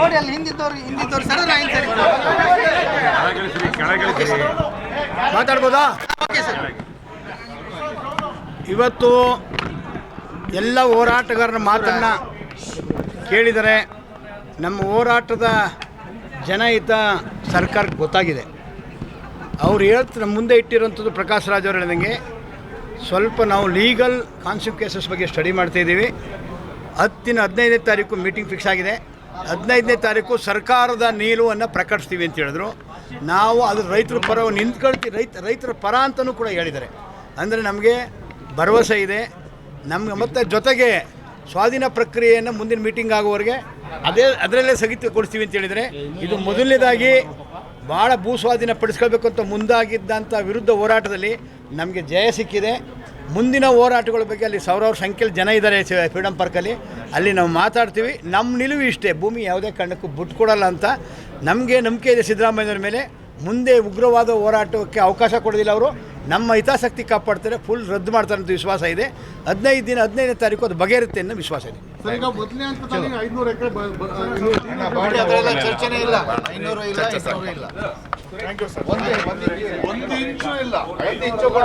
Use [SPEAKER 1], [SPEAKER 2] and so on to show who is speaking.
[SPEAKER 1] ನೋಡಿ ಅಲ್ಲಿ ಹಿಂದಿದ್ದವ್ರು ಹಿಂದಿದ್ದವ್ರು ಸರ್
[SPEAKER 2] ಮಾತಾಡ್ಬೋದಾ?
[SPEAKER 1] Okay sir.
[SPEAKER 2] ಇವತ್ತು ಎಲ್ಲ ಹೋರಾಟಗಾರರ ಮಾತನ್ನ ಕೇಳಿದರೆ ನಮ್ಮ ಹೋರಾಟದ ಜನಹಿತ ಸರ್ಕಾರಕ್ಕೆ ಗೊತ್ತಾಗಿದೆ. ಅವ್ರು ಹೇಳ್ತ ನಮ್ಮ ಮುಂದೆ ಇಟ್ಟಿರೋಂಥದ್ದು ಪ್ರಕಾಶ್ ರಾಜ್ ಅವರು ಹೇಳಿದಂಗೆ ಸ್ವಲ್ಪ ನಾವು ಲೀಗಲ್ ಕಾನ್ಸಿಕ್ವೆನ್ಸಸ್ ಬಗ್ಗೆ ಸ್ಟಡಿ ಮಾಡ್ತಾಯಿದ್ದೀವಿ ಹತ್ತಿನ ಹದಿನೈದನೇ ತಾರೀಕು ಮೀಟಿಂಗ್ ಫಿಕ್ಸ್ ಆಗಿದೆ. ಹದಿನೈದನೇ ತಾರೀಕು ಸರ್ಕಾರದ ನಿಲುವನ್ನು ಪ್ರಕಟಿಸ್ತೀವಿ ಅಂತ ಹೇಳಿದ್ರು. ನಾವು ಅದು ರೈತರ ಪರ ನಿಂತ್ಕೊಳ್ತೀವಿ ರೈತ, ರೈತರ ಪರ ಅಂತಲೂ ಕೂಡ ಹೇಳಿದ್ದಾರೆ. ಅಂದರೆ ನಮಗೆ ಭರವಸೆ ಇದೆ. ನಮಗೆ ಮತ್ತು ಜೊತೆಗೆ ಸ್ವಾಧೀನ ಪ್ರಕ್ರಿಯೆಯನ್ನು ಮುಂದಿನ ಮೀಟಿಂಗ್ ಆಗುವವರೆಗೆ ಅದೇ, ಅದರಲ್ಲೇ ಸ್ಥಗಿತಗೊಳಿಸ್ತೀವಿ ಅಂತ ಹೇಳಿದರೆ ಇದು ಮೊದಲನೇದಾಗಿ ಭಾಳ ಭೂ ಸ್ವಾಧೀನ ಪಡಿಸ್ಕೊಳ್ಬೇಕು ಅಂತ ಮುಂದಾಗಿದ್ದಂಥ ವಿರುದ್ಧ ಹೋರಾಟದಲ್ಲಿ ನಮಗೆ ಜಯ ಸಿಕ್ಕಿದೆ. ಮುಂದಿನ ಹೋರಾಟಗಳ ಬಗ್ಗೆ ಅಲ್ಲಿ ಸಾವಿರಾರು ಸಂಖ್ಯೆಯಲ್ಲಿ ಜನ ಇದ್ದಾರೆ ಫ್ರೀಡಮ್ ಪಾರ್ಕಲ್ಲಿ. ಅಲ್ಲಿ ನಾವು ಮಾತಾಡ್ತೀವಿ. ನಮ್ಮ ನಿಲುವು ಇಷ್ಟೇ. ಭೂಮಿ ಯಾವುದೇ ಕಾರಣಕ್ಕೂ ಬಿಟ್ಕೊಡಲ್ಲ ಅಂತ ನಮಗೆ ನಂಬಿಕೆ ಇದೆ ಸಿದ್ದರಾಮಯ್ಯವ್ರ ಮೇಲೆ. ಮುಂದೆ ಉಗ್ರವಾದ ಹೋರಾಟಕ್ಕೆ ಅವಕಾಶ ಕೊಡೋದಿಲ್ಲ ಅವರು. ನಮ್ಮ ಹಿತಾಸಕ್ತಿ ಕಾಪಾಡ್ತಾರೆ. ಫುಲ್ ರದ್ದು ಮಾಡ್ತಾರೆ ಅಂತ ವಿಶ್ವಾಸ ಇದೆ. ಹದಿನೈದು ದಿನ ಹದಿನೈದನೇ ತಾರೀಕು ಅದು ಬಗೆಹರುತ್ತೆ ಅನ್ನೋ ವಿಶ್ವಾಸ ಇದೆ.
[SPEAKER 1] ಚರ್ಚೆನೇ ಇಲ್ಲ. ಇಲ್ಲ
[SPEAKER 3] ಒಂದು ಇಂಚು ಇಲ್ಲ.
[SPEAKER 1] ಐದು ಇಂಚು ಕೂಡ